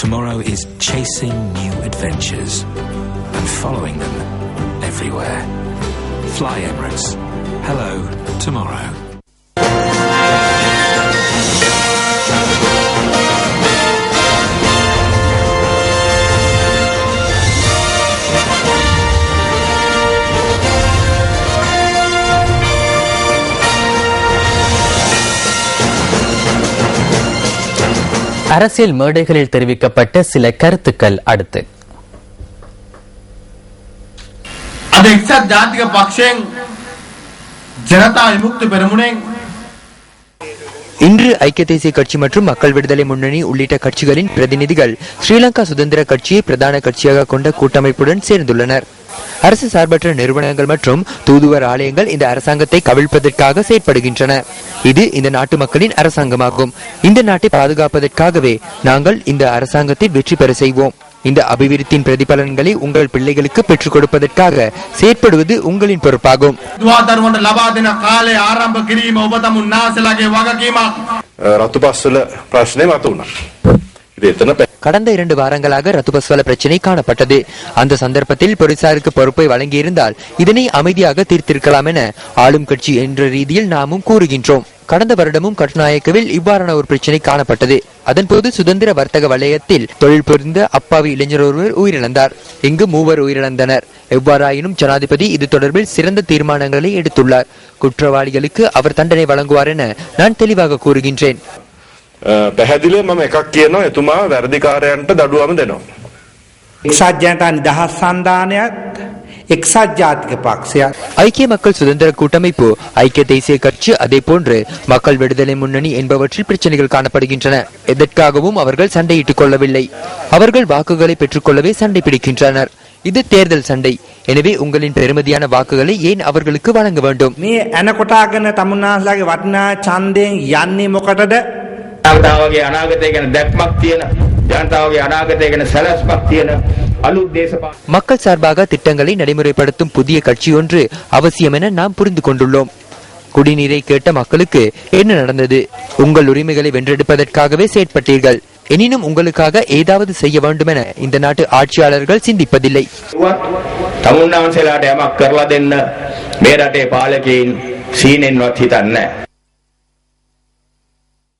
Tomorrow is chasing new adventures and following them everywhere. Fly Emirates. Hello, tomorrow. அரசியல் மேடைகளில் தெரிவிக்கப்பட்ட சில கருத்துக்கள் அடுத்து. இன்று ஐக்கிய தேசிய கட்சி மற்றும் மக்கள் விடுதலை முன்னணி உள்ளிட்ட கட்சிகளின் பிரதிநிதிகள் ஸ்ரீலங்கா சுதந்திர கட்சியை பிரதான கட்சியாக கொண்ட கூட்டமைப்புடன் சேர்ந்துள்ளனர். அரசு சார்பற்ற நிறுவனங்கள் மற்றும் தூதுவர் ஆலயங்கள் இந்த அரசாங்கத்தை கவிழ்ப்பதற்காக செயற்படுகின்றன இது இந்த நாட்டு மக்களின் அரசாங்கமாகும் இந்த நாட்டை பாதுகாப்பதற்காகவே நாங்கள் இந்த அரசாங்கத்தை வெற்றி பெற செய்வோம் இந்த அபிவிருத்தியின் பிரதிபலன்களை உங்கள் பிள்ளைகளுக்கு பெற்றுக் கொடுப்பதற்காக செயற்படுவது உங்களின் பொறுப்பாகும் දුවාදරුවන්ට ලබා දෙන කාලය ආරම්භ කිරීම ඔබ තමුන් නාසලගේ වගකීමක්. රතුපස්වල ප්‍රශ්නය මත වුණා. ඉතින් එතන පැ- கடந்த இரண்டு வாரங்களாக ரத்துபஸ்வல பிரச்சனை காணப்பட்டது. அந்த சந்தர்ப்பத்தில் போலீசாருக்கு பொறுப்பை வழங்கியிருந்தால் இதனை அமைதியாக தீர்த்திருக்கலாம் என ஆளும் கட்சி என்ற ரீதியில் நாமும் கூறுகின்றோம். கடந்த வருடமும் கட்டுநாயக்கவில் இவ்வாறான ஒரு பிரச்சனை காணப்பட்டது. அதன்போது சுதந்திர வர்த்தக வலயத்தில் தொழில் புரிந்த அப்பாவி இளைஞர் ஒருவர் உயிரிழந்தார். இங்கு மூவர் உயிரிழந்தனர். எவ்வாறாயினும் ஜனாதிபதி இது தொடர்பில் சிறந்த தீர்மானங்களை எடுத்துள்ளார். குற்றவாளிகளுக்கு அவர் தண்டனை வழங்குவார் என நான் தெளிவாக கூறுகின்றேன். පැහැදිලිව මම එකක් කියනවා එතුමා වැරදිකාරයන්ට දඩුවම දෙනවා. එක්සත් ජනතා නිදහස් සන්ධානයත් එක්සත් ජාතික පක්ෂයක් ஐக்கிய மக்கள் சுதந்திர கூட்டமைப்பு ஐக்கிய தேசிய கட்சி அதே போன்று மக்கள் விடுதலை முன்னணி என்பவற்றில் பிரச்சனைகள் காணப்படுகின்றன எதற்காகவும் அவர்கள் சண்டையிட்டுக் கொள்ளவில்லை அவர்கள் வாக்குகளை பெற்றுக்கொள்ளவே சண்டை பிடிக்கின்றனர் இது தேர்தல் சண்டை எனவே உங்களின் பெருமதியான வாக்குகளை ஏன் அவர்களுக்கு வழங்க வேண்டும் මේ ඇනකොටාගෙන තමුන්නාසලාගේ වටිනා ඡන්දයෙන් යන්නේ මොකටද ජනතාවගේ අනාගතය ගැන දැක්මක් තියෙන ජනතාවගේ අනාගතය ගැන සැලැස්මක් තියෙන අලුත් දේශපාලන மக்கள் சார்பாக திட்டங்களை நடைமுறைப்படுத்தும் புதிய கட்சி ஒன்று அவசியம் என நாம் புரிந்து கொண்டுள்ளோம் குடிநீரை கேட்ட மக்களுக்கு என்ன நடந்தது உங்கள் உரிமைகளை வென்றெடுப்பதற்காகவே செயற்பட்டீர்கள் எனினும் உங்களுக்காக ஏதாவது செய்ய வேண்டுமென இந்த நாட்டு ஆட்சியாளர்கள் சிந்திப்பதில்லை වත් තමුන්නාන්සේලාට යමක් කරලා දෙන්න මේ රටේ පාලකයින් සීනෙන්වත් හිතන්නේ නැහැ.